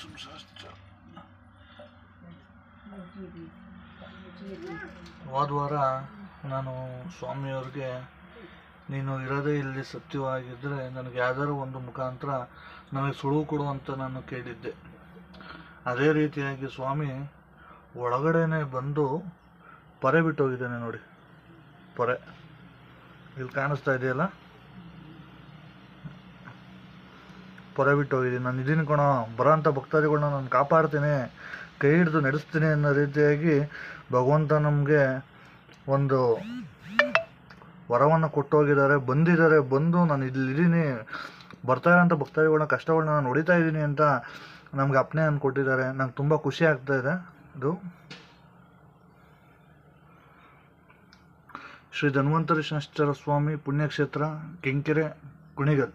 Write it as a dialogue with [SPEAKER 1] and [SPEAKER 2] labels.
[SPEAKER 1] ಸಂಶಾಸ್ತ್ರ ಹೋದ ವಾರ ನಾನು ಸ್ವಾಮಿಯವ್ರಿಗೆ ನೀನು ಇರೋದೇ ಇಲ್ಲಿ ಸತ್ಯವಾಗಿದ್ದರೆ ನನಗೆ ಯಾವ್ದಾದ್ರು ಒಂದು ಮುಖಾಂತರ ನನಗೆ ಸುಳುವು ಕೊಡು ಅಂತ ನಾನು ಕೇಳಿದ್ದೆ. ಅದೇ ರೀತಿಯಾಗಿ ಸ್ವಾಮಿ ಒಳಗಡೆನೆ ಬಂದು ಪೊರೆ ಬಿಟ್ಟು ಹೋಗಿದ್ದಾನೆ ನೋಡಿ. ಪೊರೆ. ಇಲ್ಲಿ ಕಾಣಿಸ್ತಾ ಇದೆಯಲ್ಲ? ಪೊರೆ ಬಿಟ್ಟು ಹೋಗಿದ್ದೀನಿ ನಾನು ಇದೀನಿ ಕಣೋ ಬರೋಂಥ ಭಕ್ತಾದಿಗಳನ್ನ ನಾನು ಕಾಪಾಡ್ತೀನಿ, ಕೈ ಹಿಡಿದು ನಡೆಸ್ತೀನಿ ಅನ್ನೋ ರೀತಿಯಾಗಿ ಭಗವಂತ ನಮಗೆ ಒಂದು ವರವನ್ನು ಕೊಟ್ಟು ಹೋಗಿದ್ದಾರೆ ಬಂದಿದ್ದಾರೆ, ಬಂದು ನಾನು ಇಲ್ಲಿದ್ದೀನಿ ಬರ್ತಾ ಇರೋಂಥ ಭಕ್ತಾದಿಗಳನ್ನ ಕಷ್ಟಗಳನ್ನ ನಾನು ಹೊಡಿತಾ ಇದ್ದೀನಿ ಅಂತ ನಮಗೆ ಅಪ್ನೆ ಕೊಟ್ಟಿದ್ದಾರೆ ನಂಗೆ ತುಂಬ ಖುಷಿ ಆಗ್ತಾ ಇದೆ. ಇದು ಶ್ರೀ ಧನ್ವಂತರಿ ಶಾಸ್ತ್ರ ಸ್ವಾಮಿ ಪುಣ್ಯಕ್ಷೇತ್ರ, ಕೆಂಕೆರೆ, ಕುಣಿಗಲ್.